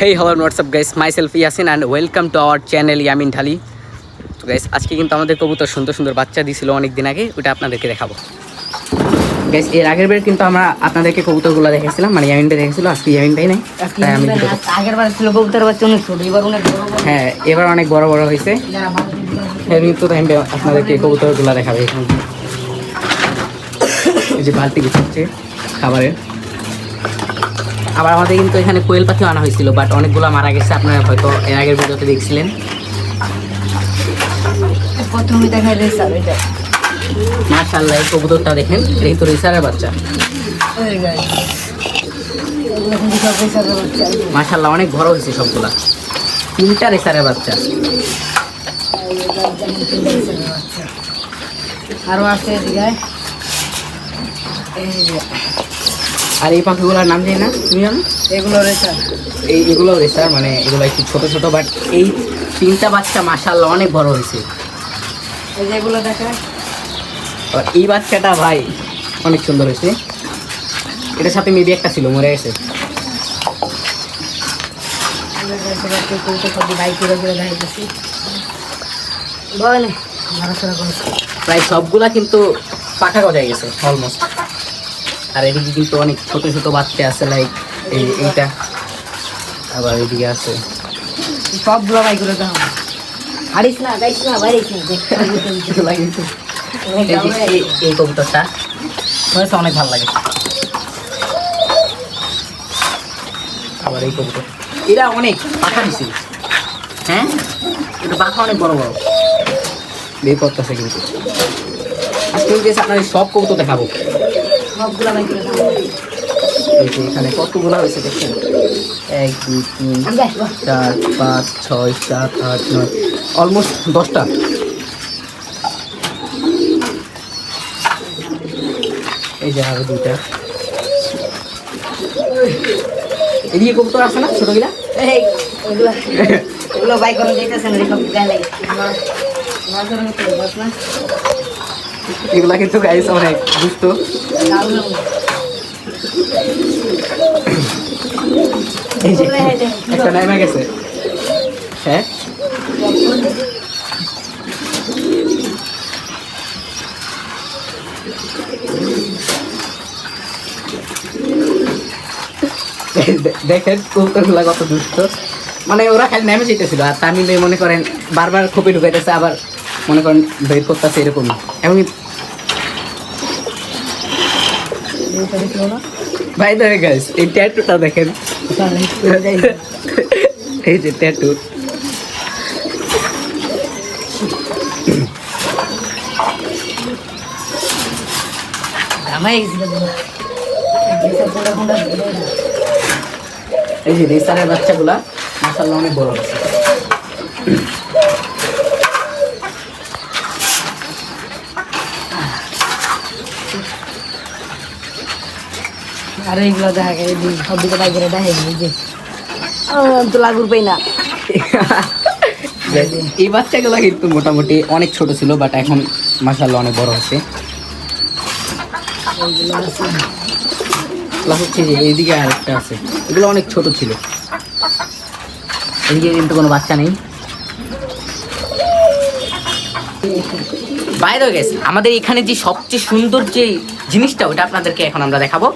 Hey hello WhatsApp guys myself Yasin and welcome to our channel Yamin Dhali তো guys আজকে কিন্তু আমাদের কবুতর সুন্দর সুন্দর বাচ্চা দিছিল অনেক দিন আগে ওটা আপনাদেরকে দেখাবো। গাইস এর আগের বার কিন্তু আমরা আপনাদেরকে কবুতরগুলো দেখেছিলাম মানে ইয়ামিন ভাই দেখেছিল আজকে ইয়ামিন ভাই নাই তাই আমি আগের বার ছিল কবুতর বাচ্চা অনেক ছোট এবার অনেক বড় হ্যাঁ এবার অনেক বড় বড় হয়েছে। হ্যাঁ কিন্তু আমি আপনাদেরকে কবুতরগুলো দেখাবে এখন। যে বালতি গুছাচ্ছে খাবারের। আবার আমাদের কিন্তু এখানে কোয়েল পাখিও আনা হয়েছিল বাট অনেকগুলো মারা গেছে। আপনারা হয়তো এর আগের ভিডিওতে দেখছিলেন। প্রথমে দেখা স্যার এটা। মার্শাল্লাহ এই কবুতরটা দেখেন এই তো রেসারের বাচ্চা। মার্শাল্লাহ অনেক বড় হয়েছে সবগুলা। তিনটা রেসারের বাচ্চা। আরও আছে এই আর এই পাখিগুলোর নাম জানি না? তুমি জানো এগুলো রেসার এই এগুলো রেসার মানে এগুলো একটু ছোট ছোট বাট এই তিনটা বাচ্চা মার্শাল্লাহ অনেক বড় হয়েছে। এই যে এগুলো দেখা। এই বাচ্চাটা ভাই অনেক সুন্দর হয়েছে। এটার সাথে মেবি একটা ছিল মরে গেছে। প্রায় সবগুলা কিন্তু পাখা গজায় গেছে অলমোস্ট আর এদিকে কিন্তু অনেক ছোট ছোট বাচ্চা আছে লাইক এই এইটা। আবার এদিকে আছে। সবগুলো বাইক করে দেখা হারিস না গাইস না বাইরিস না দেখতে এগুলা কিন্তু এই কবুতরটা। হয়েছে অনেক ভালো লাগে। আবার এই কবুতর। এরা অনেক পাখা দিছে। হ্যাঁ? এটা পাখা অনেক বড় বড়। বের করতেছে কিন্তু। আজকে আপনার সব কবুতর দেখাবো। সবগুলো বাইক করে এই যে এখানে কতগুলো হয়েছে দেখছেন এক দুই তিন চার পাঁচ ছয় সাত আট নয় অলমোস্ট দশটা। এই যে আরও দুইটা। এদিকে কবুতর আছে না ছোটগুলা? এই করে যেতেছে না গায়ে লাগে বস না। এগুলা কিন্তু গাইস অনেক যে, একটা গেছে। হ্যাঁ? দেখেন কত দুষ্ট। মানে ওরা খালি নেমে যেতেছিল আর তামিল মনে করেন বারবার খোপে ঢুকাইতেছে, আবার মনে করেন বের করতেছে এরকম না? ভাই ধরে গাইস এই ট্যাটুটা দেখেন। এই যে ট্যাটু। এই যে রেসারের বাচ্চাগুলা মাসাল্লাহ অনেক বড় আছে আর এইগুলো দেখা গেছে এই সব দিকে বাইক করে দেখা গেছে যে। তো লাগুর পাই না। এই বাচ্চাগুলো কিন্তু মোটামুটি অনেক ছোট ছিল বাট এখন মাসাল্লাহ অনেক বড় হচ্ছে। এইগুলো আছে প্লাস হচ্ছে যে এইদিকে আরেকটা আছে এগুলো অনেক ছোট ছিল। এদিকে কিন্তু কোনো বাচ্চা নেই। বাইরে গেছে আমাদের এখানে যে সবচেয়ে সুন্দর যে জিনিসটা, ওটা আপনাদেরকে এখন আমরা দেখাবো।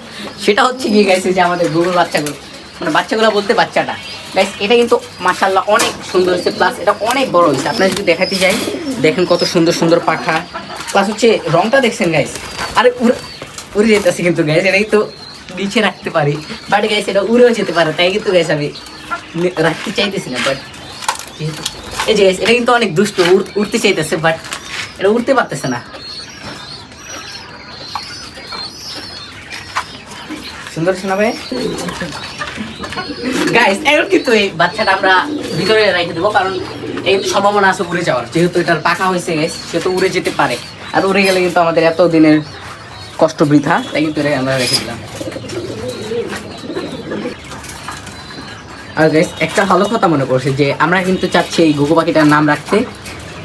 সেটা হচ্ছে গিয়ে গেছে যে আমাদের গরুর বাচ্চাগুলো। মানে বাচ্চাগুলো বলতে বাচ্চাটা। গাইস এটা কিন্তু মাসাল্লাহ অনেক সুন্দর হয়েছে প্লাস এটা অনেক বড় হয়েছে। আপনারা যদি দেখাতে যাই, দেখেন কত সুন্দর সুন্দর পাখা। প্লাস হচ্ছে, রংটা দেখছেন গাইস আরে, উড়ে যেতেছে কিন্তু গাইস এটা কিন্তু নিচে রাখতে পারি। বাট গাইস এটা উড়েও যেতে পারে, তাই কিন্তু গাইস আমি রাখতে চাইতেছি না বাট এই কিন্তু অনেক দুষ্ট উড়তে চাইতেছে বাট এটা উঠতে পারতেছে না। সুন্দর শোনাবে গাইস এখন কিন্তু এই বাচ্চাটা আমরা ভিতরে রেখে দেবো, কারণ এই সম্ভাবনা আছে উড়ে যাওয়ার। যেহেতু এটার পাখা হয়েছে গাইস সে তো উড়ে যেতে পারে। আর উড়ে গেলে কিন্তু আমাদের এত দিনের কষ্ট বৃথা, তাই কিন্তু আমরা রেখে দিলাম। আর গাইস একটা ভালো কথা মনে করছে যে আমরা কিন্তু চাচ্ছি এই ঘুঘু পাখিটার নাম রাখতে।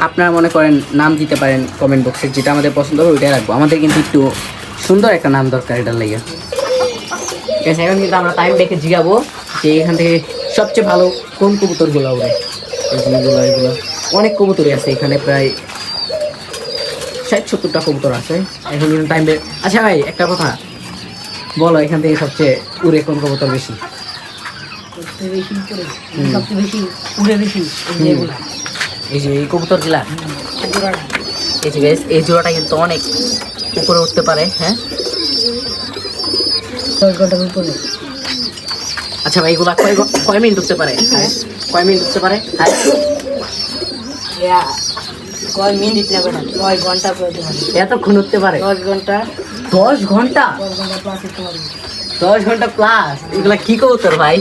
আপনারা মনে করেন নাম দিতে পারেন কমেন্ট বক্সে যেটা আমাদের পছন্দ হবে ওইটাই রাখব। আমাদের কিন্তু একটু সুন্দর একটা নাম দরকার এটার লেগে এখন কিন্তু আমরা টাইম দেখে জিগাবো যে এখান থেকে সবচেয়ে ভালো কোন কবুতরগুলো ওরে এই এগুলো এগুলো। অনেক কবুতরই আছে এখানে, প্রায় ষাট সত্তরটা কবুতর আছে। এখন কিন্তু টাইম আচ্ছা ভাই, একটা কথা। বলো, এখান থেকে সবচেয়ে উড়ে কোন কবুতর বেশি? সবচেয়ে বেশি করে সবচেয়ে বেশি উড়ে বেশি এই যে এই যে এই কবুতরগুলা এই যে এই জোড়াটা কিন্তু অনেক উপরে উঠতে পারে হ্যাঁ? দশ ঘণ্টার উপরে। আচ্ছা ভাই এগুলা কয় কয় মিনিট উঠতে পারে? কয় মিনিট উঠতে পারে? ইয়া, কয় মিনিট নেবে না নয় ঘণ্টা এতক্ষণ উঠতে পারে? দশ ঘণ্টা। দশ ঘণ্টা? দশ ঘণ্টা প্লাস উঠতে পারবে দশ ঘণ্টা প্লাস এগুলা কি কবুতর ভাই?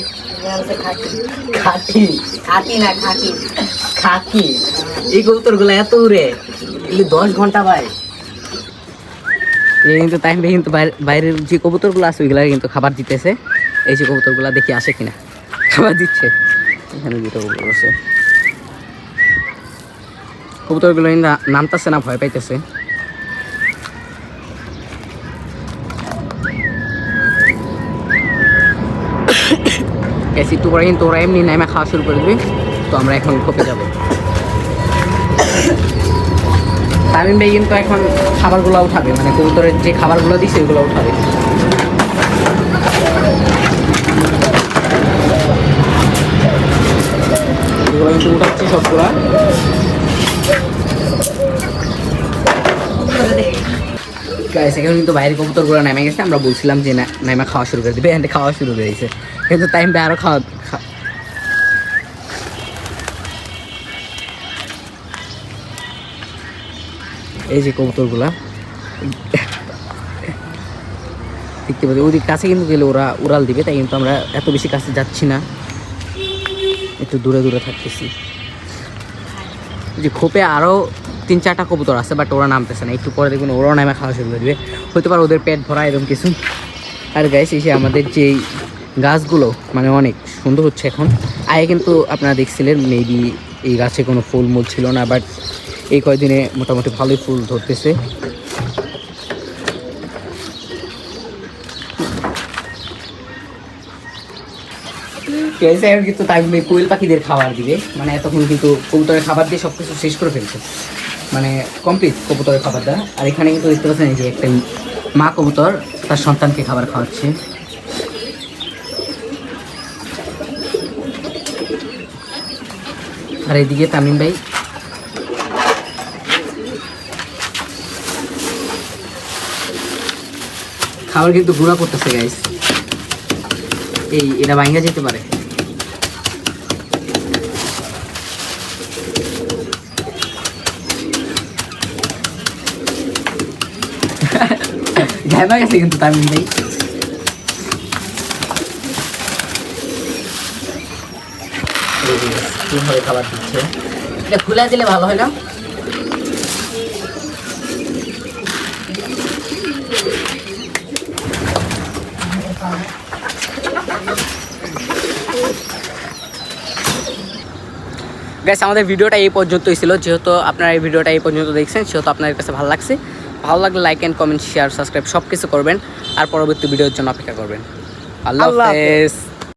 খাকি। না খাকি। খাকি। এই কবুতরগুলো এত উড়ে এগুলি দশ ঘণ্টা ভাই। এই কিন্তু টাইম কিন্তু বাইরের যে কবুতরগুলো আছে ওইগুলা কিন্তু খাবার দিতেছে। এই যে কবুতরগুলা দেখি আসে কিনা? খাবার দিচ্ছে। এখানে দুটো কবুতর আছে। কবুতরগুলো নামতেছে না ভয় পাইতেছে। একটু পরে কিন্তু ওরা এমনি নামে খাওয়া শুরু করে দেবে, তো আমরা এখন খোপে যাব। তামিম ভাই কিন্তু এখন খাবারগুলো উঠাবে মানে কবুতরের যে খাবারগুলো দিছে, ওগুলো উঠাবে। এগুলো কিন্তু উঠাচ্ছে সবগুলা। গাইস এখন কিন্তু বাইরের কবুতরগুলো নেমে গেছে। আমরা বলছিলাম যে নেমে খাওয়া শুরু করে দিবে। এখানে খাওয়া শুরু করে দিয়েছে কিন্তু টাইম আরও খাওয়া এই যে কবুতরগুলা। দেখতে পাচ্ছি, ওদিক কাছে কিন্তু গেলে ওরা উড়াল দিবে, তাই কিন্তু আমরা এত বেশি কাছে যাচ্ছি না। একটু দূরে দূরে থাকতেছি। যে খোপে আরও তিন চারটা কবুতর আছে বাট ওরা নামতেছে না। একটু পরে দেখবেন ওরাও নামে খাওয়া শুরু করে দিবে। হতে পারে ওদের পেট ভরা এরকম কিছু। আর গাইস এই আমাদের যেই গাছগুলো মানে অনেক সুন্দর হচ্ছে এখন। আগে কিন্তু আপনারা দেখছিলেন মেবি এই গাছে কোনো ফুল মূল ছিল না বাট এই কয়দিনে মোটামুটি ভালোই ফুল ধরতেছে। এখন কিন্তু তাই কোয়েল পাখিদের খাবার দিবে। মানে এতক্ষণ কিন্তু কবুতরের খাবার দিয়ে সব কিছু শেষ করে ফেলছে। মানে কমপ্লিট কবুতরের খাবার দেওয়া আর এখানে কিন্তু দেখতে পাচ্ছেন এই যে একটা মা কবুতর, তার সন্তানকে খাবার খাওয়াচ্ছে। আর এদিকে তামিম ভাই। খাবার কিন্তু গুঁড়া করতেছে গাইস এই, এটা ভাঙ্গা যেতে পারে। ঘামা গেছে কিন্তু তামিম ভাই কীভাবে খাবার দিচ্ছে এটা খুলে দিলে ভালো হয় না গ্যাস আমাদের ভিডিওটা এই পর্যন্তই ছিল। যেহেতু আপনারা এই ভিডিওটা এই পর্যন্ত দেখছেন সেহেতু আপনাদের কাছে ভালো লাগছে। ভালো লাগলে like and comment share subscribe সব কিছু করবেন। আর পরবর্তী ভিডিওর জন্য অপেক্ষা করবেন। আল্লাহ। হাফেজ।